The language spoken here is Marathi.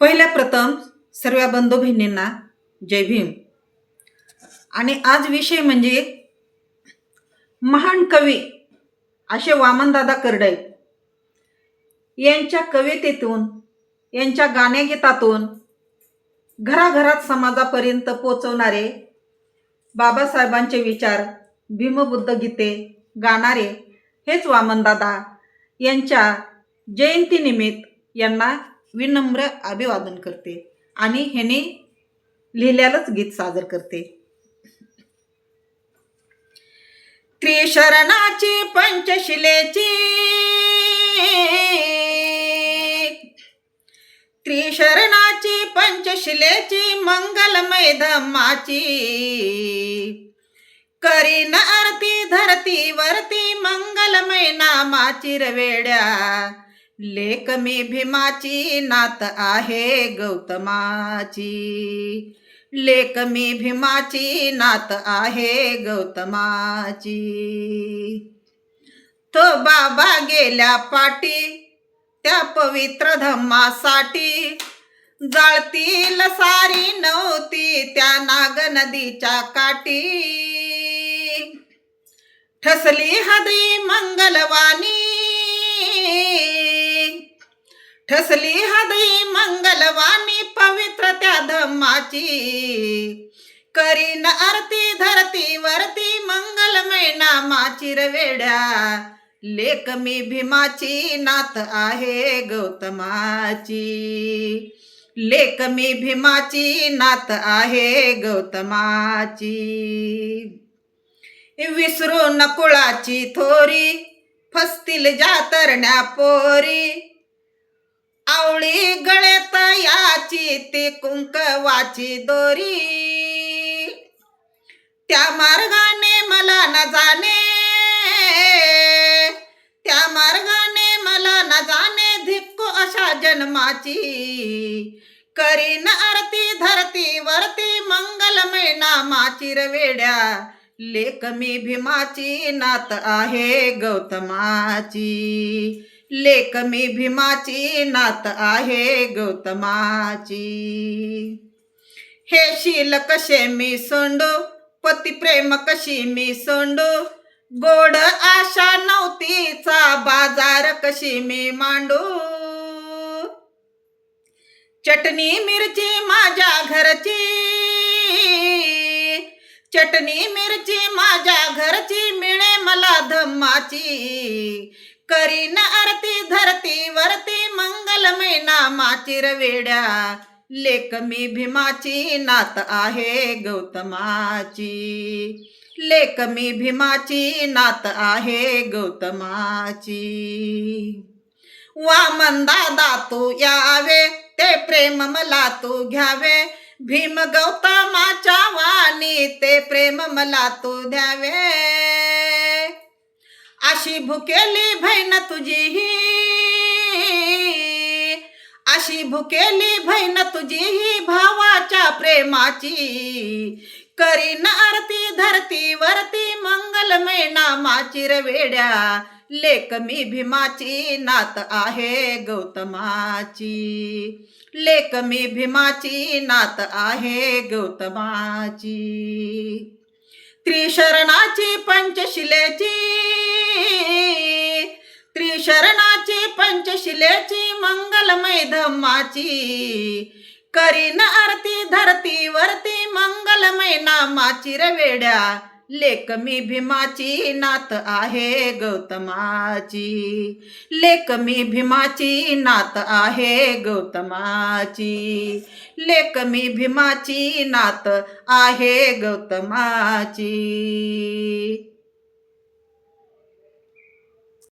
पहिल्या प्रथम सर्व बंधू बहिणींना जय भीम. आणि आज विषय म्हणजे महान कवी असे वामनदादा करडे यांच्या कवितेतून यांच्या गाण्यागीतातून घराघरात समाजापर्यंत पोचवणारे बाबासाहेबांचे विचार भीमबुद्ध गीते गाणारे हेच वामनदादा यांच्या जयंतीनिमित्त यांना विनम्र अभिवादन करते आणि ह्याने लिहिल्यालाच गीत सादर करते. त्रिशरणाची पंचशिलेची त्रिशरणाची पंचशिलेची मंगलमय धम्माची करीन आरती धरती वरती मंगलमय नामाची रवेड्या. लेख मी भीमाची नात आहे गौतमाची. लेख मी भीमाची नात आहे गौतमाची. तो बाबा गेल्या पाटी त्या पवित्र धम्मासाठी. जाळतील सारी नव्हती त्या नाग नदीच्या काठी. ठसली हदी मंगलवाणी ठसली हदई मंगलवाणी पवित्र त्या धम्माची. करीन आरती धरती वरती मंगलमय नामाची रवेड्या. लेख मी भीमाची नात आहे गौतमाची. लेख मी भीमाची नात आहे गौतमाची. विसरू नकुळाची थोरी फसतील जातरण्या पोरी. आवळी गळ्यात याची ती कुंकवाची दोरी. त्या मार्गाने मला न जाणे त्या मार्गाने मला न जाणे धिक्को अशा जन्माची. करीन आरती धरती वरती मंगलमय नामाची रवेड्या लेक मी भीमाची नात आहे गौतमाची. लेक मी भीमाची नात आहे गौतमाची. हे शील कसे मी सोंडू? पती प्रेम कशी मी सोंडू? गोड आशा नव्हतीचा बाजार कशी मी मांडू? चटणी मिरची माझ्या घरची. चटणी मिरची माझ्या घरची मिळे मला धम्माची. करीन आरती धरती वरती मंगलमय नामाची रवेड्या लेक मी भीमाची नात आहे गौतमाची. लेक मी भीमाची नात आहे गौतमाची. वामन दादा तू यावे ते प्रेम मला तू घ्यावे. भीम गौतमाच्या वाणी ते प्रेम मला तू द्यावे. अशी भुकेली बहीण तुझी. ही अशी भुकेली बहीण तुझी ही भावाच्या प्रेमाची. करीन आरती धरती वरती मंगलमय नामाची रवेड्या लेक मी भीमाची नात आहे गौतमाची. लेक मी भीमाची नात आहे गौतमाची. त्रिशरणाची पंचशिलेची शिलेची मंगलमय धम्माची करीन आरती धरती वरती मंगलमय नामाची रवेड्या लेक मी भीमाची नात आहे गौतमाची. लेक मी भीमाची नात आहे गौतमाची. लेक मी भीमाची नात आहे गौतमाची.